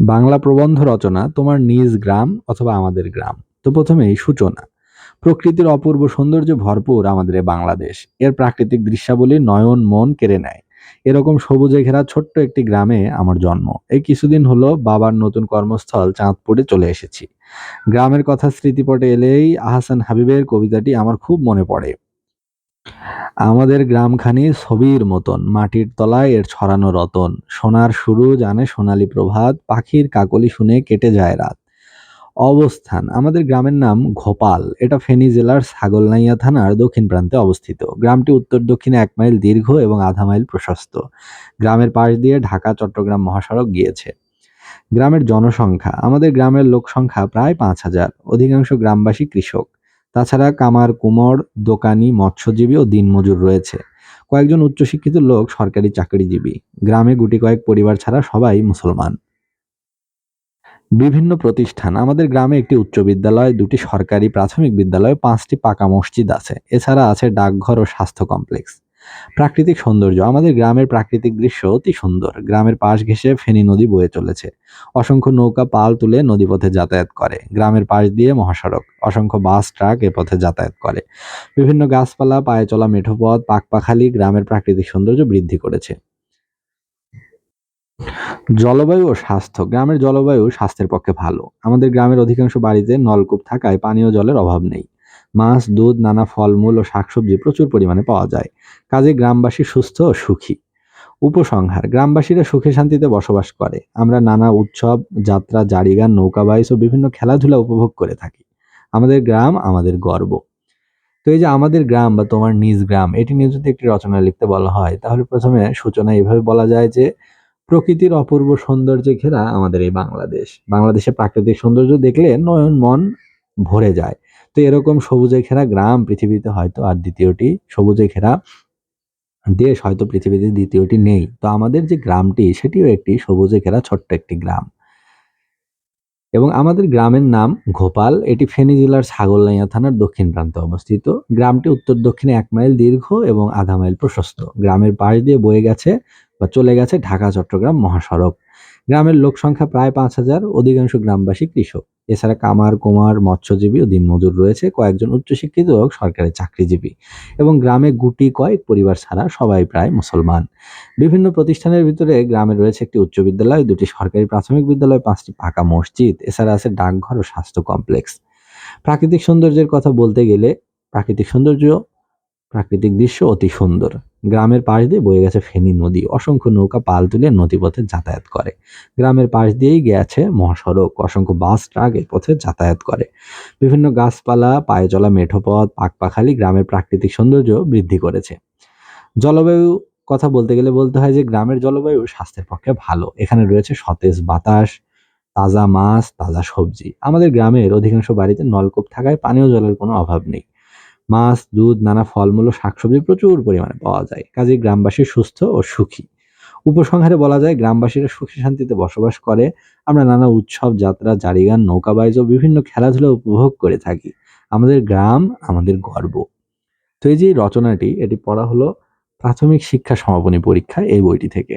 বাংলা প্রবন্ধ রচনা তোমার নিজ গ্রাম অথবা আমাদের গ্রাম। তো প্রথমেই সূচনা। প্রকৃতির অপূর্ব সৌন্দর্য ভরপুর আমাদের বাংলাদেশ। এর প্রাকৃতিক দৃশ্যাবলী নয়ন, মন কেড়ে নেয়। এরকম সবুজে ঘেরা ছোট্ট একটি গ্রামে আমার জন্ম। এই কিছুদিন হলো বাবার নতুন কর্মস্থল চাঁদপুরে চলে এসেছি। গ্রামের কথা স্মৃতিপটে এলেই আহসান হাবিবের কবিতাটি আমার খুব মনে পড়ে। আমাদের গ্রামখানি ছবির মতন, মাটির তলায় এর ছড়ানো রতন। সোনার শুরু জানে সোনালী প্রভাত, পাখির কাকলি শুনে কেটে যায় রাত। অবস্থান, আমাদের গ্রামের নাম ঘোপাল। এটা ফেনী জেলার ছাগলনাইয়া থানার দক্ষিণ প্রান্তে অবস্থিত। গ্রামটি উত্তর দক্ষিণে এক মাইল দীর্ঘ এবং আধা মাইল প্রশস্ত। গ্রামের পাশ দিয়ে ঢাকা, চট্টগ্রাম মহাসড়ক গিয়েছে। গ্রামের জনসংখ্যা, আমাদের গ্রামের লোক সংখ্যা প্রায় পাঁচ হাজার। অধিকাংশ গ্রামবাসী কৃষক। তাছাড়া কামার, কুমোর, দোকানি, মৎস্যজীবী ও দিনমজুর রয়েছে। কয়েকজন উচ্চশিক্ষিত লোক সরকারি চাকরিজীবী। গ্রামে গুটি কয়েক পরিবার ছাড়া সবাই মুসলমান। বিভিন্ন প্রতিষ্ঠান। আমাদের গ্রামে একটি উচ্চ বিদ্যালয়, দুটি সরকারি প্রাথমিক বিদ্যালয়, পাঁচটি পাকা মসজিদ আছে। এছাড়া আছে ডাকঘর ও স্বাস্থ্য কমপ্লেক্স। প্রাকৃতিক সৌন্দর্য। আমাদের গ্রামের প্রাকৃতিক দৃশ্য অতি সুন্দর। গ্রামের পাশ ঘেঁষে ফেনী নদী বয়ে চলেছে। অসংখ্য নৌকা পাল তুলে নদীপথে যাতায়াত করে। গ্রামের পাশ দিয়ে মহাসড়ক। অসংখ্য বাস, ট্রাক এ পথে যাতায়াত করে। বিভিন্ন গাছপালা, পায়ে চলা মেঠোপথ পাকপাখালি গ্রামের প্রাকৃতিক সৌন্দর্য বৃদ্ধি করেছে। জলবায়ু ও স্বাস্থ্য। গ্রামের জলবায়ু স্বাস্থ্যের পক্ষে ভালো। আমাদের গ্রামের অধিকাংশ বাড়িতে নলকূপ থাকায় পানীয় জলের অভাব নেই। মাছ, দুধ, নানা ফলমূল ও শাকসবজি প্রচুর পরিমাণে পাওয়া যায়। কাজে গ্রামবাসী সুস্থ ও সুখী। উপসংহার, গ্রামবাসীরা সুখে শান্তিতে বসবাস করে। আমরা নানা উৎসব, যাত্রা, জারিগান, নৌকা বাইস ও বিভিন্ন খেলাধুলা উপভোগ করে থাকি। আমাদের গ্রাম আমাদের গর্ব। তো এই যে আমাদের গ্রাম বা তোমার নিজ গ্রাম, এটি নিয়ে যদি একটি রচনা লিখতে বলা হয়, তাহলে প্রথমে সূচনা এইভাবে বলা যায় যে, প্রকৃতির অপূর্ব সৌন্দর্যে ঘেরা আমাদের এই বাংলাদেশ। বাংলাদেশে প্রাকৃতিক সৌন্দর্য দেখলে নয়ন, মন ভরে যায়। তো এরকম সবুজে ঘেরা গ্রাম পৃথিবীতে হয়তো আর দ্বিতীয়টি, সবুজে ঘেরা দেশ হয়তো পৃথিবীতে দ্বিতীয়টি নেই। তো আমাদের যে গ্রামটি, সেটিও একটি সবুজে ঘেরা ছোট্ট একটি গ্রাম। এবং আমাদের গ্রামের নাম ঘোপাল। এটি ফেনী জেলার ছাগলনাইয়া থানার দক্ষিণ প্রান্তে অবস্থিত। গ্রামটি উত্তর দক্ষিণে এক মাইল দীর্ঘ এবং আধা মাইল প্রশস্ত। গ্রামের পাশ দিয়ে বয়ে গেছে বা চলে গেছে ঢাকা, চট্টগ্রাম মহাসড়ক। গ্রামের লোক সংখ্যা প্রায় পাঁচ হাজার। অধিকাংশ গ্রামবাসী কৃষক। এছাড়া কামার, কুমার, মৎস্যজীবী ও দিনমজুর রয়েছে কয়েকজন উচ্চশিক্ষিত ও সরকারি চাকরিজীবী এবং গ্রামে গুটি কয়েক পরিবার ছাড়া সবাই প্রায় মুসলমান। বিভিন্ন প্রতিষ্ঠানের ভিতরে গ্রামে রয়েছে একটি উচ্চ বিদ্যালয়, দুটি সরকারি প্রাথমিক বিদ্যালয়, পাঁচটি পাকা মসজিদ, এছাড়া আছে ডাকঘর ও স্বাস্থ্য কমপ্লেক্স। প্রাকৃতিক সৌন্দর্যের কথা বলতে গেলে প্রাকৃতিক সৌন্দর্য প্রাকৃতিক দৃশ্য অতি সুন্দর। গ্রামের পাশ দিয়ে বয়ে গেছে ফেনী নদী। অসংখ্য নৌকা পাল তুলে নদীপথে যাতায়াত করে। গ্রামের পাশ দিয়েই গেছে মহাসড়ক। অসংখ্য বাস, ট্রাক এ পথে যাতায়াত করে। বিভিন্ন গাছপালা, পায়ে চলা মেঠোপথ পাকপাখালি গ্রামের প্রাকৃতিক সৌন্দর্য বৃদ্ধি করেছে। জলবায়ু কথা বলতে গেলে বলতে হয় যে, গ্রামের জলবায়ু স্বাস্থ্যের পক্ষে ভালো। এখানে রয়েছে সতেজ বাতাস, তাজা মাছ, তাজা সবজি। আমাদের গ্রামের অধিকাংশ বাড়িতে নলকূপ থাকায় পানীয় জলের কোনো অভাব নেই। মাছ, দুধ, নানা ফলমূল ও শাকসবজি প্রচুর পরিমাণে পাওয়া যায়। কাজে গ্রামবাসী সুস্থ ও সুখী। উপসংহারে বলা যায়, গ্রামবাসীরা সুখী শান্তিতে বসবাস করে। আমরা নানা উৎসব, যাত্রা, জারিগান নৌকাবাইজ ও বিভিন্ন খেলাধুলা উপভোগ করে থাকি। আমাদের গ্রাম আমাদের গর্ব। তো এই যে রচনাটি, এটি পড়া হলো প্রাথমিক শিক্ষা সমাপনী পরীক্ষা এই বইটি থেকে।